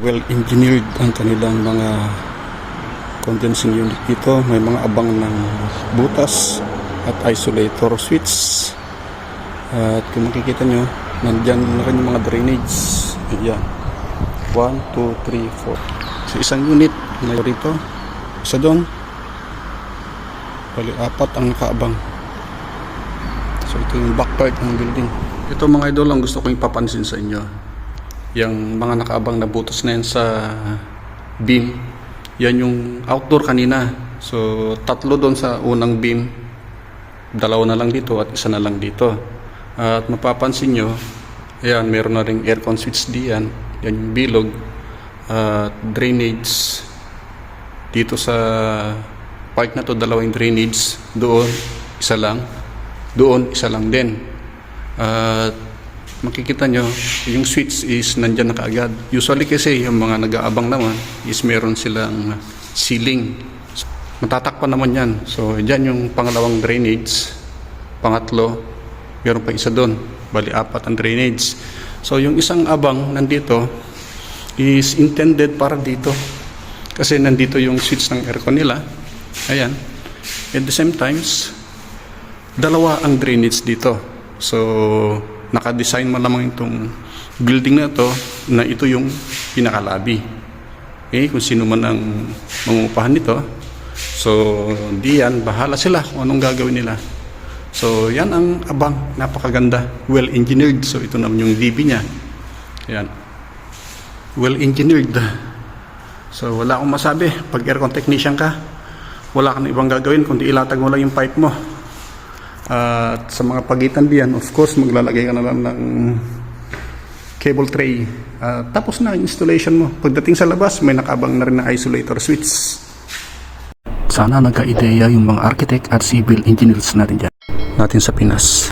well engineered ang kanilang mga condensing unit dito may mga abang ng butas at isolator switch. At kung makikita nyo nandyan na rin yung mga drainage ayan. 1, 2, 3, 4 so isang unit na rito. Isa doon. Bali apat ang nakaabang. So ito yung back part ng building. Ito mga idol ang gusto kong ipapansin sa inyo yung mga nakaabang na butas na yan sa beam yan yung outdoor kanina. So tatlo doon sa unang beam. Dalawa na lang dito at isa na lang dito. At mapapansin nyo ayan meron na ring aircon switch diyan. Yan yung bilog. At drainage. Dito sa part na to dalawang drainage. Doon isa lang. Doon isa lang din. At makikita nyo yung switch is nandyan na kaagad. Usually kasi yung mga nag-aabang naman is meron silang ceiling. Matatakpan naman yan. So dyan yung pangalawang drainage pangatlo meron pa isa doon bali apat ang drainage so yung isang abang nandito is intended para dito. Kasi nandito yung switch ng aircon nila. Ayan. At the same times dalawa ang drainage dito. So naka-design mo lamang itong building na to na ito yung pinakalabi. Okay kung sino man ang mangupahan nito. So di yan bahala sila kung anong gagawin nila. So yan ang abang. Napakaganda. Well engineered so ito naman yung DB niya. Yan. Well engineered so wala akong masabi. Pag aircon technician ka wala kang ibang gagawin kundi ilatag mo lang yung pipe mo at sa mga pagitan diyan, of course, maglalagay ka na lang ng cable tray. At tapos na ang installation mo. Pagdating sa labas, may nakabang na rin na isolator switch. Sana nagka-ideya yung mga architect at civil engineers natin dyan. Natin sa Pinas.